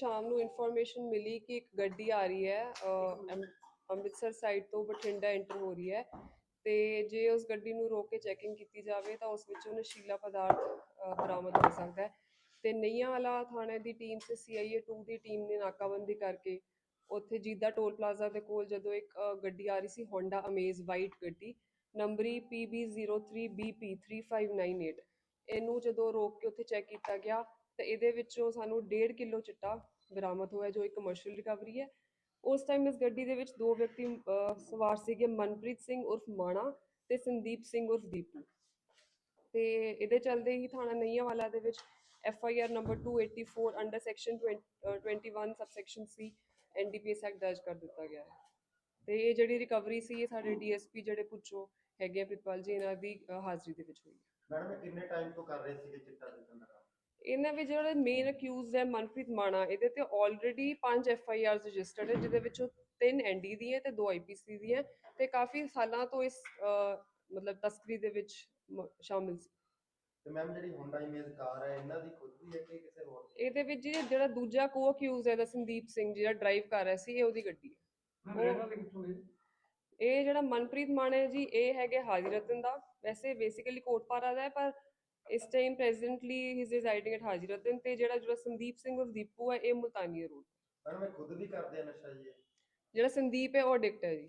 ਸ਼ਾਮ ਨੂੰ ਇਨਫੋਰਮੇਸ਼ਨ ਮਿਲੀ ਕਿ ਇੱਕ ਗੱਡੀ ਆ ਰਹੀ ਹੈ ਅਹ, ਅੰਮ੍ਰਿਤਸਰ ਸਾਈਡ ਤੋਂ ਬਠਿੰਡਾ ਐਂਟਰ ਹੋ ਰਹੀ ਹੈ ਤੇ ਜੇ ਉਸ ਗੱਡੀ ਨੂੰ ਰੋਕ ਕੇ ਚੈਕਿੰਗ ਕੀਤੀ ਜਾਵੇ ਤਾਂ ਉਸ ਵਿੱਚੋਂ ਨਸ਼ੀਲਾ ਪਦਾਰਥ ਅਹ, ਬਰਾਮਦ ਹੋ ਸਕਦਾ ਹੈ। ਤੇ ਨਈਆਂ ਵਾਲਾ ਥਾਣੇ ਦੀ ਟੀਮ ਤੇ ਸੀਆਈਏ 2 ਦੀ ਟੀਮ ਨੇ ਨਾਕਾਬੰਦੀ ਕਰਕੇ ਉੱਥੇ ਜੀਦਾ ਟੋਲ ਪਲਾਜ਼ਾ ਦੇ ਕੋਲ ਜਦੋਂ ਇੱਕ ਅਹ, ਗੱਡੀ ਆ ਰਹੀ ਸੀ ਹੋਂਡਾ ਅਮੇਜ਼ ਵਾਈਟ ਗੱਡੀ ਨੰਬਰੀ PB03BP3598 ਇਹਨੂੰ ਜਦੋਂ ਰੋਕ ਕੇ ਉੱਥੇ ਚੈੱਕ ਕੀਤਾ ਗਿਆ ਤੇ ਇਹਦੇ ਵਿੱਚੋਂ ਸਾਨੂੰ 1.5 ਕਿਲੋ ਚਿੱਟਾ ਬਰਾਮਦ ਹੋਇਆ ਜੋ ਇੱਕ ਕਮਰਸ਼ੀਅਲ ਰਿਕਵਰੀ ਹੈ। ਉਸ ਟਾਈਮ ਇਸ ਗੱਡੀ ਦੇ ਵਿੱਚ ਦੋ ਵਿਅਕਤੀ ਸਵਾਰ ਸੀਗੇ, ਮਨਪ੍ਰੀਤ ਸਿੰਘ ਉਰਫ ਮਾਣਾ ਤੇ ਸੰਦੀਪ ਸਿੰਘ ਉਰਫ ਦੀਪੂ। ਤੇ ਇਹਦੇ ਚੱਲਦੇ ਹੀ ਥਾਣਾ ਨਈਆਂ ਦੇ ਵਿੱਚ F I R number 284 under section 21 subsection C NDPS act ਦਰਜ ਕਰ ਦਿੱਤਾ ਗਿਆ ਹੈ। ਤੇ ਇਹ ਜਿਹੜੀ ਰਿਕਵਰੀ ਸੀ, ਇਹ ਸਾਡੇ ਡੀਐਸਪੀ ਜਿਹੜੇ ਪੁੱਛੋ ਹੈਗੇ ਆ, ਪ੍ਰਿਤਪਾਲ ਜੀ, ਇਹਨਾਂ ਦੀ ਹਾਜ਼ਰੀ ਦੇ ਵਿੱਚ ਹੋਈ ਹੈ। ਮੈਡਮ ਕਿੰਨੇ ਟਾਈਮ ਤੋਂ ਕਰ ਰਹੇ ਸੀਗੇ ਚਿੱਟਾ ਵੇਚਣ ਕੰਮ? ਇਹਨਾਂ ਵਿੱਚ ਜਿਹੜੇ ਮੇਨ ਅਕਿਊਜ਼ਡ ਹੈ ਮਨਪ੍ਰੀਤ ਮਾਣਾ ਇਹਦੇ ਤੇ ਆਲਰੇਡੀ 5 ਐਫ ਆਈ ਰਜਿਸਟਰਡ ਹੈ ਜਿਹਦੇ ਵਿੱਚੋਂ 3 ਐਨਡੀ ਦੀ ਹੈ ਤੇ 2 ਆਈਪੀਸੀ ਦੀ ਹੈ ਤੇ ਕਾਫੀ ਸਾਲਾਂ ਤੋਂ ਇਸ ਅਹ, ਮਤਲਬ ਤਸਕਰੀ ਦੇ ਵਿੱਚ ਸ਼ਾਮਿਲ ਸੀ। ਤੇ ਮੈਮ ਜਿਹੜੀ ਹੋਂਡਾ ਇਮੇਜ ਕਾਰ ਹੈ ਇਹਨਾਂ ਦੀ ਖੁਦ ਦੀ ਹੈ ਕਿ ਕਿਸੇ ਹੋਰ ਦੀ? ਇਹਦੇ ਵਿੱਚ ਜੀ ਜਿਹੜਾ ਦੂਜਾ ਕੋ ਅਕਿਊਜ਼ ਹੈ ਦਾ ਸੰਦੀਪ ਸਿੰਘ ਜਿਹੜਾ ਡਰਾਈਵ ਕਰ ਰਿਹਾ ਸੀ ਇਹ ਉਹਦੀ ਗੱਡੀ ਹੈ। ਇਹ ਜਿਹੜਾ ਮਨਪ੍ਰੀਤ ਮਾਨ ਹੈ ਜੀ ਇਹ ਹੈਗੇ ਹਾਜੀ ਰਤਨ ਦਾ। ਵੈਸੇ ਬੇਸਿਕਲੀ ਕੋਟਪਾਰਾ ਦਾ ਹੈ ਪਰ ਇਸ time presently he is residing at Haji Ratan ਤੇ ਜਿਹੜਾ ਜਿਹੜਾ ਸੰਦੀਪ ਸਿੰਘ ਉਰਫ ਦੀਪੂ ਹੈ ਇਹ ਮੁਲਤਾਨੀ ਰੋਡ ਮੈਡਮ ਇਹ ਖੁਦ ਵੀ ਕਰਦੇ ਆ ਨਸ਼ਾ ਜੀ ਇਹ? ਜਿਹੜਾ ਸੰਦੀਪ ਹੈ ਉਹ ਐਡਿਕਟ ਹੈ ਜੀ